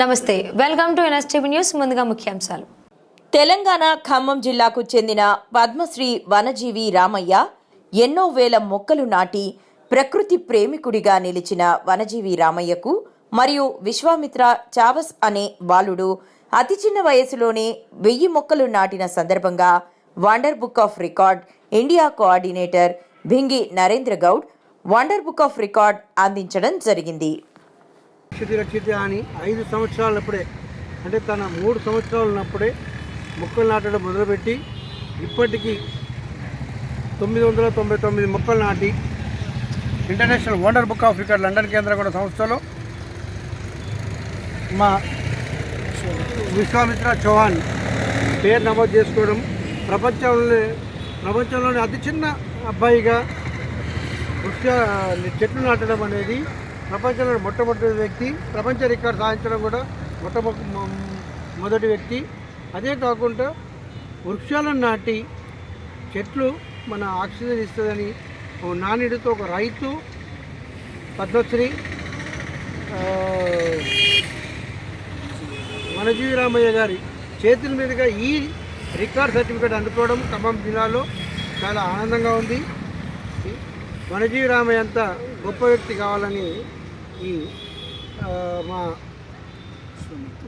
నమస్తే welcome to NSTV news ముందుగా ముఖ్యాంశాలు. తెలంగాణ ఖమ్మం జిల్లాకు చెందిన పద్మశ్రీ వనజీవి రామయ్య ఎన్నో వేల మొక్కలు నాటి ప్రకృతి ప్రేమికుడిగా నిలిచిన వనజీవి రామయ్యకు మరియు విశ్వామిత్ర చావస్ అనే బాలుడు అతి చిన్న వయసులోనే వెయ్యి మొక్కలు నాటిన సందర్భంగా wonder book of record India coordinator Bhingi Narendra Goud wonder book of record అందించడం జరిగింది. రక్షితి రక్షిత అని ఐదు సంవత్సరాలప్పుడే అంటే తన మూడు సంవత్సరాలు ఉన్నప్పుడే మొక్కలు నాటడం మొదలుపెట్టి ఇప్పటికీ తొమ్మిది వందల తొంభై తొమ్మిది మొక్కలు నాటి international wonder book of record London కేంద్ర కూడా సంస్థలో మా విశ్వామిత్ర చౌహాన్ పేరు నమోదు చేసుకోవడం ప్రపంచంలో ప్రపంచంలోని అతి చిన్న అబ్బాయిగా వృక్ష చెట్లు నాటడం అనేది ప్రపంచంలో మొట్టమొదటి వ్యక్తి ప్రపంచ రికార్డు సాధించడం కూడా మొట్టమొదటి మొదటి వ్యక్తి. అదే కాకుండా వృక్షాలను నాటి చెట్లు మన ఆక్సిజన్ ఇస్తుందని నానిడితో ఒక రైతు పద్మశ్రీ మనజీవి వనజీవి రామయ్య గారి చేతుల మీదుగా ఈ రికార్డ్ సర్టిఫికేట్ అందుకోవడం ఖమ్మం జిల్లాలో చాలా ఆనందంగా ఉంది. వనజీవి రామయ్య అంత గొప్ప వ్యక్తి కావాలని ఈ మా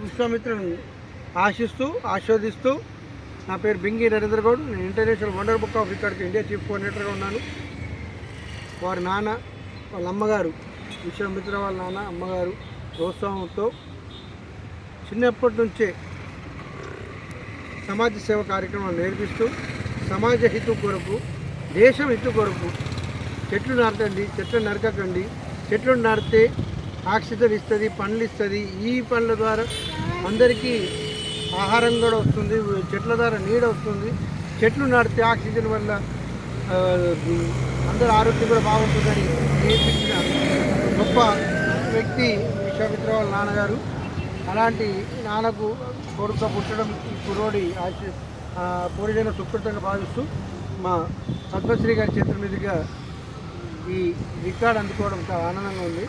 విశ్వామిత్రుని ఆశిస్తూ ఆస్వాదిస్తూ నా పేరు బింగి నరేంద్ర గౌడ్. నేను ఇంటర్నేషనల్ వండర్ బుక్ ఆఫ్ రికార్డ్కి ఇండియా చీఫ్ కోఆర్డినేటర్గా ఉన్నాను. వారి నాన్న వాళ్ళ అమ్మగారు విశ్వామిత్ర వాళ్ళ నాన్న అమ్మగారు ప్రోత్సాహంతో చిన్నప్పటి నుంచే సమాజ సేవ కార్యక్రమాలు నేర్పిస్తూ సమాజ హితు కొరకు దేశం హితు కొరకు చెట్లు నాటండి చెట్లు నరకకండి చెట్లు నాటితే ఆక్సిజన్ ఇస్తుంది పండ్లు ఇస్తుంది. ఈ పండ్ల ద్వారా అందరికీ ఆహారం కూడా వస్తుంది చెట్ల ద్వారా నీడ వస్తుంది. చెట్లు నాటితే ఆక్సిజన్ వల్ల ఆ, అందరి ఆరోగ్యం కూడా బాగుంటుందని నేర్పించిన గొప్ప వ్యక్తి విశ్వామిత్ర నాన్నగారు. అలాంటి నాన్నకు కొడుక పుట్టడం కురోడి ఆశ పూర్వజన సుకృతంగా భావిస్తూ మా పద్మశ్రీ గారి చేతుల మీదుగా ఈ రికార్డ్ అందుకోవడం చాలా ఆనందంగా ఉంది.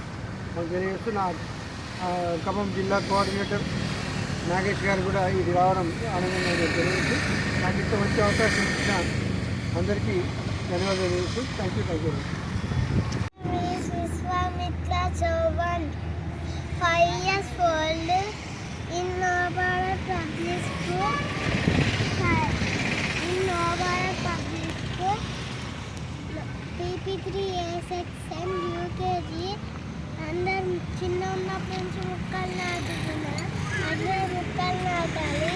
మాకు తెలియజేస్తూ నా ఖమ్మం జిల్లా కోఆర్డినేటర్ నాగేష్ గారు కూడా ఇది రావడం ఆనందంగా ఉందని తెలియజేస్తూ నాకు ఇంత మంచి అవకాశం ఇచ్చిన అందరికీ ధన్యవాదాలు తెలుసు thank you thank you is Vishwamitra Chauhan, నుంచి ముక్కలు నాటుకున్నా మధ్యలో ముక్కలు నాటాలి